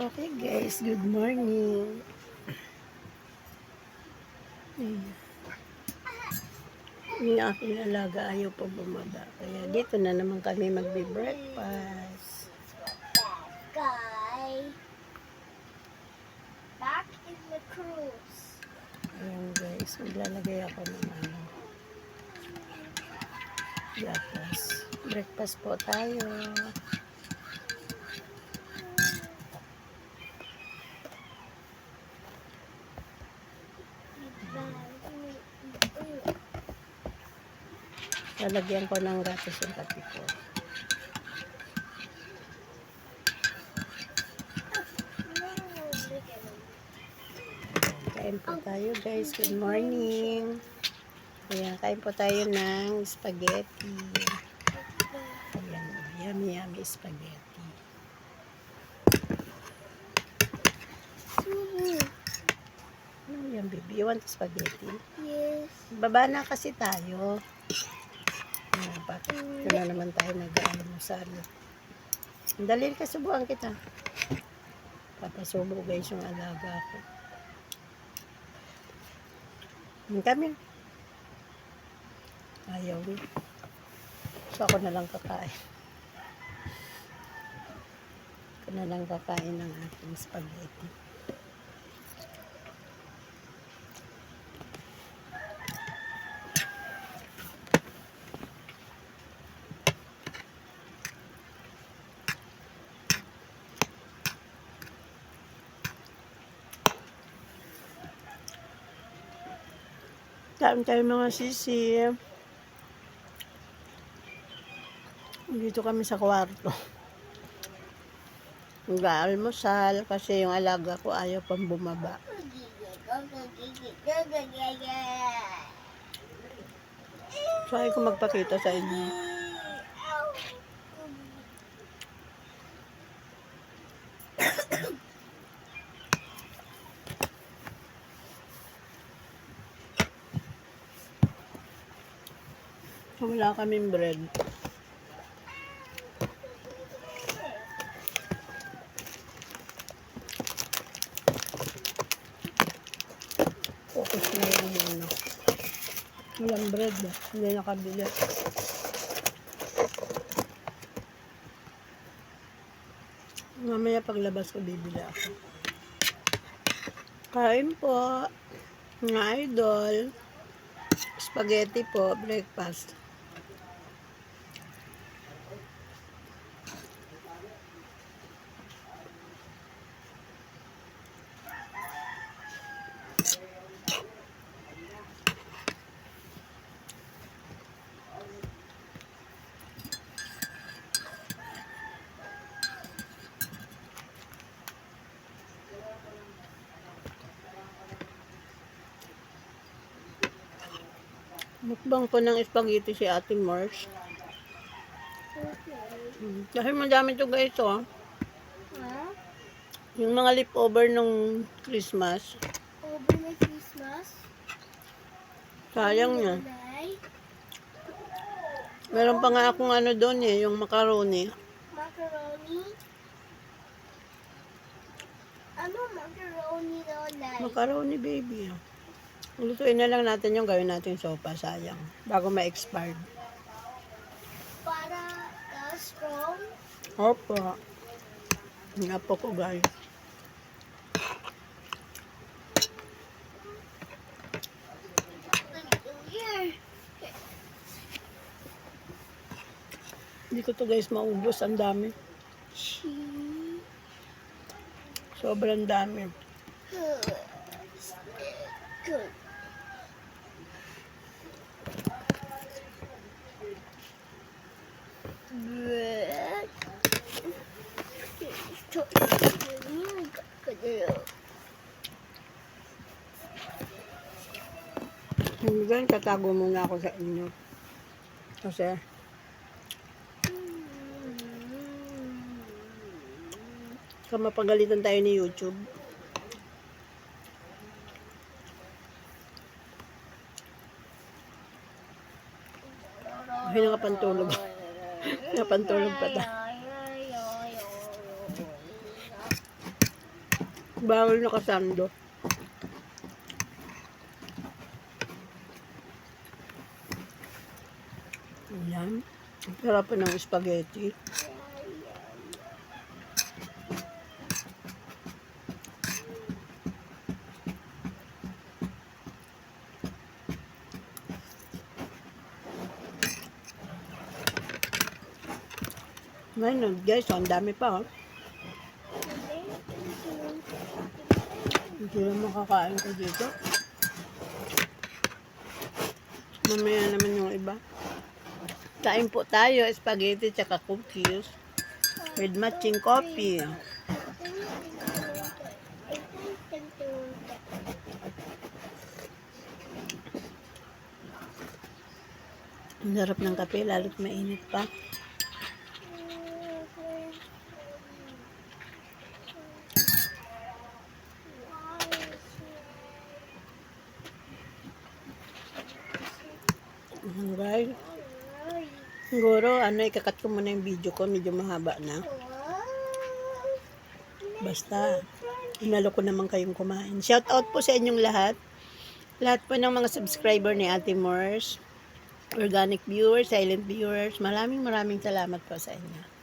Okay guys, good morning. Yung aking alaga ayaw pa bumaba. Kaya dito na naman kami magbe-breakfast. guy back in the cruise. Ayan guys, maglalagay ako ng ano. Gatas. Breakfast po tayo. Lalagyan ko ng gatas yung kape ko. Kain po tayo guys. Good morning. Ayan, kain po tayo ng spaghetti. Ayan, yummy yummy spaghetti. Ano yan, baby? You want spaghetti? Yes. Baba na kasi tayo. Ito na naman tayo nag-almusal. Dali ka, subuan kita. Papasubo guys yung alaga ko. Kami. Ayaw eh. So ako na lang kakain. Ako na lang kakain ng ating spaghetti. Kain tayo mga sisi. Dito kami sa kwarto. Nag-aalmusal kasi yung alaga ko ayaw pang bumaba. Ayaw ko magpakita sa inyo. Wala kaming bread. Focus na yung ano. Walang bread eh. Hindi nakabili. Mamaya paglabas ko bibili ako. Kain po. Mga idol. Spaghetti po. Breakfast. Mukbang ko ng spaghetti si Ate Marsh. Mm. Dahil madami to guys, oh. Huh? Yung mga leftover nung Christmas. Over my Christmas. Sayang yan. Nanay, Meron pa nga akong ano doon eh, yung macaroni. Macaroni. Ano macaroni nanay? Macaroni baby. Lutuin na lang natin yung gawin natin sopa, sayang. Bago ma-expired. Para the strong. Opo. Nga po ko guys. Hindi ko to guys maubos. Ang dami. Sobrang dami. Good. Hanggang tatago muna ako sa inyo. Kasi kamapagalitan tayo ni YouTube. Ay, nakapantulog pa tayo. Bawal nakasando. Ayan. Ang Sarap ng spaghetti. Ngayon, guys, ang dami pa. Oh. Hindi lang makakain ko dito. Mamaya naman yung iba. Kain po tayo, spaghetti tsaka cookies. With matching coffee. Ang sarap ng kape, lalo't mainit pa. Ayan, guys. Siguro, ano, ikakat ko muna yung video ko. Medyo mahaba na. Basta, inalo ko naman kayong kumain. Shout out po sa inyong lahat. Lahat po ng mga subscriber ni Ate Mors, organic viewers, silent viewers. Maraming maraming salamat po sa inyo.